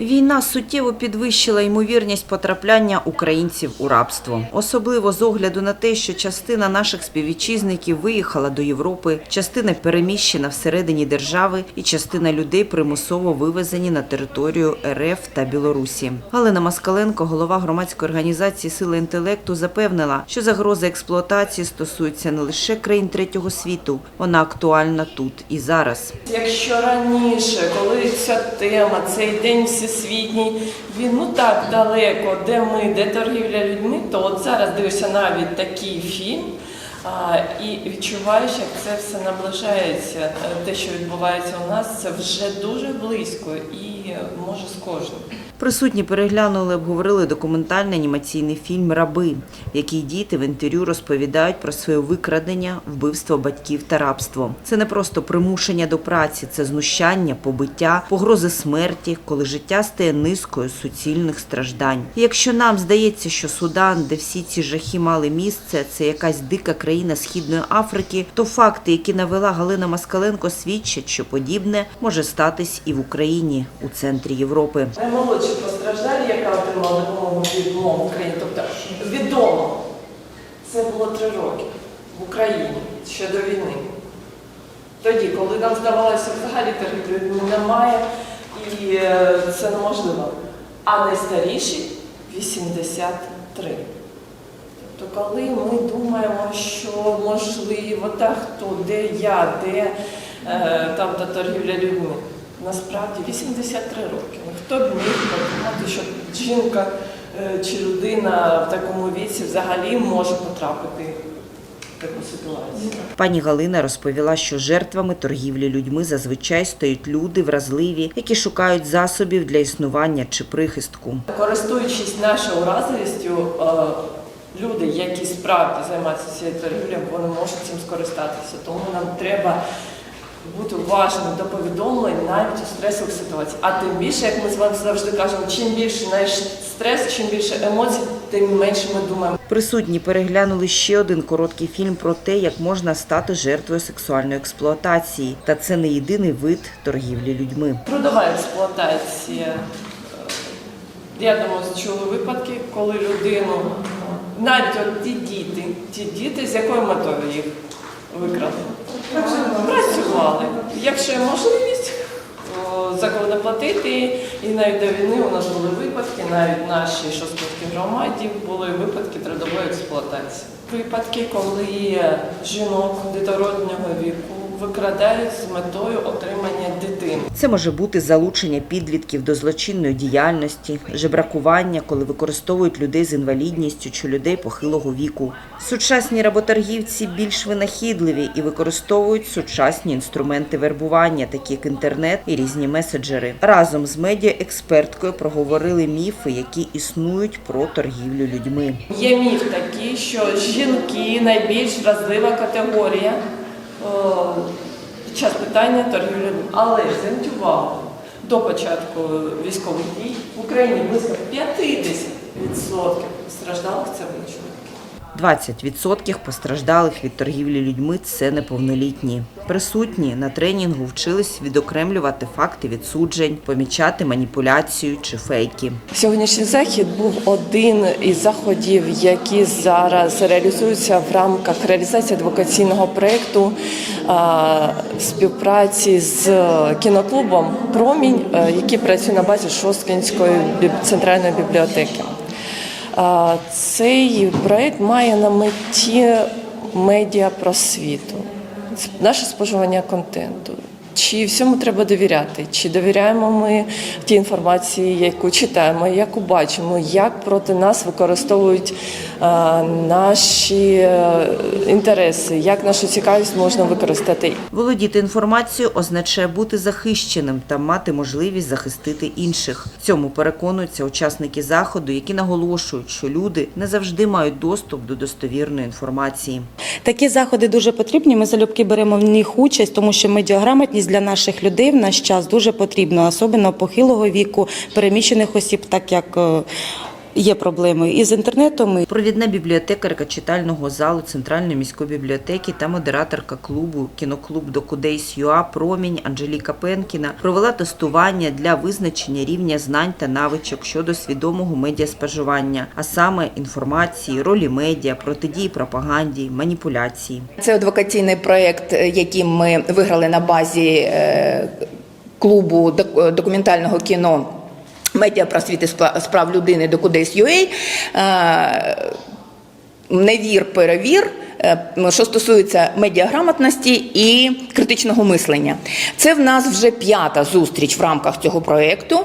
Війна суттєво підвищила ймовірність потрапляння українців у рабство, особливо з огляду на те, що частина наших співвітчизників виїхала до Європи, частина переміщена всередині держави, і частина людей примусово вивезені на територію РФ та Білорусі. Галина Маскаленко, голова громадської організації Сила інтелекту, запевнила, що загроза експлуатації стосується не лише країн третього світу, вона актуальна тут і зараз. Якщо раніше, коли ця тема, цей день всесвітній, він ну так далеко, де ми, де торгівля людьми, то от зараз дивишся навіть такий фільм а, і відчуваєш, як це все наближається. Те, що відбувається у нас, це вже дуже близько і може з кожним. Присутні переглянули, обговорили документальний анімаційний фільм Раби, в який діти в інтерв'ю розповідають про своє викрадення, вбивство батьків та рабство. Це не просто примушення до праці, це знущання, побиття, погрози смерті, коли життя стає низкою суцільних страждань. І якщо нам здається, що Судан, де всі ці жахи мали місце, це якась дика країна Східної Африки, то факти, які навела Галина Маскаленко, свідчать, що подібне може статись і в Україні, у центрі Європи. Постраждалі, яка отримала допомогу від МОМ в Україні, тобто відомо, це було три роки в Україні ще до війни. Тоді, коли нам здавалося, взагалі торгівлі немає і е, це неможливо. А найстаріші 83. Тобто, коли ми думаємо, що можливо, та хто, де я, де е, там та торгівля людьми, насправді 83 роки. Ну, Хто б міг подумати, що жінка е, чи людина в такому віці взагалі може потрапити? Пані Галина розповіла, що жертвами торгівлі людьми зазвичай стають люди вразливі, які шукають засобів для існування чи прихистку. Користуючись нашою уразливістю, е, люди, які справді займаються цією торгівлею, вони можуть цим скористатися. Тому нам треба бути уважним до повідомлень навіть у стресових ситуаціях. А тим більше, як ми з вами завжди кажемо, чим більше наш стрес, чим більше емоцій, тим менше ми думаємо. Присутні переглянули ще один короткий фільм про те, як можна стати жертвою сексуальної експлуатації. Та це не єдиний вид торгівлі людьми. Трудова експлуатація. Е, Я думаю, чули випадки, коли людину, навіть от ті діти, ті діти, з якою метою їх викрали? Якщо є можливість о, за кого платити, і навіть до війни у нас були випадки, навіть в нашій шостовській громаді були випадки трудової експлуатації. Випадки, коли жінок дітороднього віку викрадають з метою отримання дитини. Це може бути залучення підлітків до злочинної діяльності, жебракування, коли використовують людей з інвалідністю чи людей похилого віку. Сучасні работоргівці більш винахідливі і використовують сучасні інструменти вербування, такі як інтернет і різні меседжери. Разом з медіаексперткою проговорили міфи, які існують про торгівлю людьми. Є міф такий, що жінки найбільш вразлива категорія під час питання торгівлі. Але зверніть увагу, до початку військових дій в Україні близько 50% страждалих це чоловіки. 20% постраждалих від торгівлі людьми це неповнолітні. Присутні на тренінгу вчились відокремлювати факти відсуджень, помічати маніпуляцію чи фейки. Сьогоднішній захід був один із заходів, які зараз реалізуються в рамках реалізації адвокаційного проєкту співпраці з кіноклубом Промінь, е, який працює на базі Шосткинської центральної бібліотеки. Цей проект має на меті медіапросвіту, наше споживання контенту. Чи всьому треба довіряти? Чи довіряємо ми тій інформації, яку читаємо, яку бачимо, як проти нас використовують наші е, інтереси, як нашу цікавість можна використати? Володіти інформацією означає бути захищеним та мати можливість захистити інших. Цьому переконуються учасники заходу, які наголошують, що люди не завжди мають доступ до достовірної інформації. Такі заходи дуже потрібні. Ми залюбки беремо в них участь, тому що медіаграмотність для наших людей в наш час дуже потрібна, особливо похилого віку, переміщених осіб, так як е, є проблеми і з інтернетом, і Провідна бібліотекарка читального залу Центральної міської бібліотеки та модераторка клубу кіноклуб Докудейс ЮА Промінь Анжеліка Пенкіна провела тестування для визначення рівня знань та навичок щодо свідомого медіаспоживання, а саме інформації, ролі медіа, протидії пропаганді, маніпуляції. Це адвокаційний проєкт, який ми виграли на базі е, клубу док- документального кіно Медіа просвіти спла- справ людини Докудейс.UA. Е, Не вір, перевір. е, Що стосується медіаграмотності і критичного мислення, це в нас вже п'ята зустріч в рамках цього проєкту.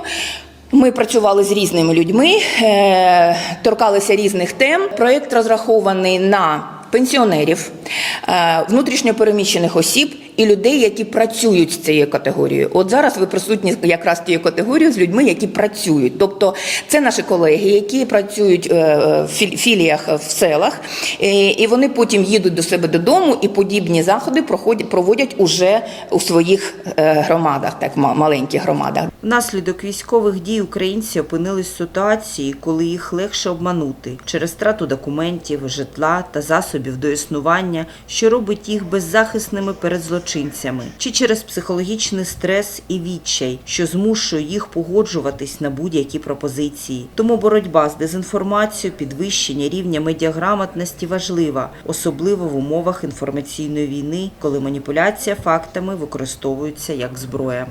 Ми працювали з різними людьми, е, торкалися різних тем. Проєкт розрахований на пенсіонерів, е, внутрішньопереміщених осіб і людей, які працюють з цією категорією. От зараз ви присутні якраз тією категорією з людьми, які працюють. Тобто це наші колеги, які працюють е, в фі- філіях в селах, е, і вони потім їдуть до себе додому і подібні заходи проходять, проводять уже у своїх е, громадах, так ма- маленьких громадах. Внаслідок військових дій українці опинились в ситуації, коли їх легше обманути через страту документів, житла та засобів до існування, що робить їх беззахисними перед злочинцями, чи через психологічний стрес і відчай, що змушує їх погоджуватись на будь-які пропозиції. Тому боротьба з дезінформацією, підвищення рівня медіаграмотності важлива, особливо в умовах інформаційної війни, коли маніпуляція фактами використовується як зброя.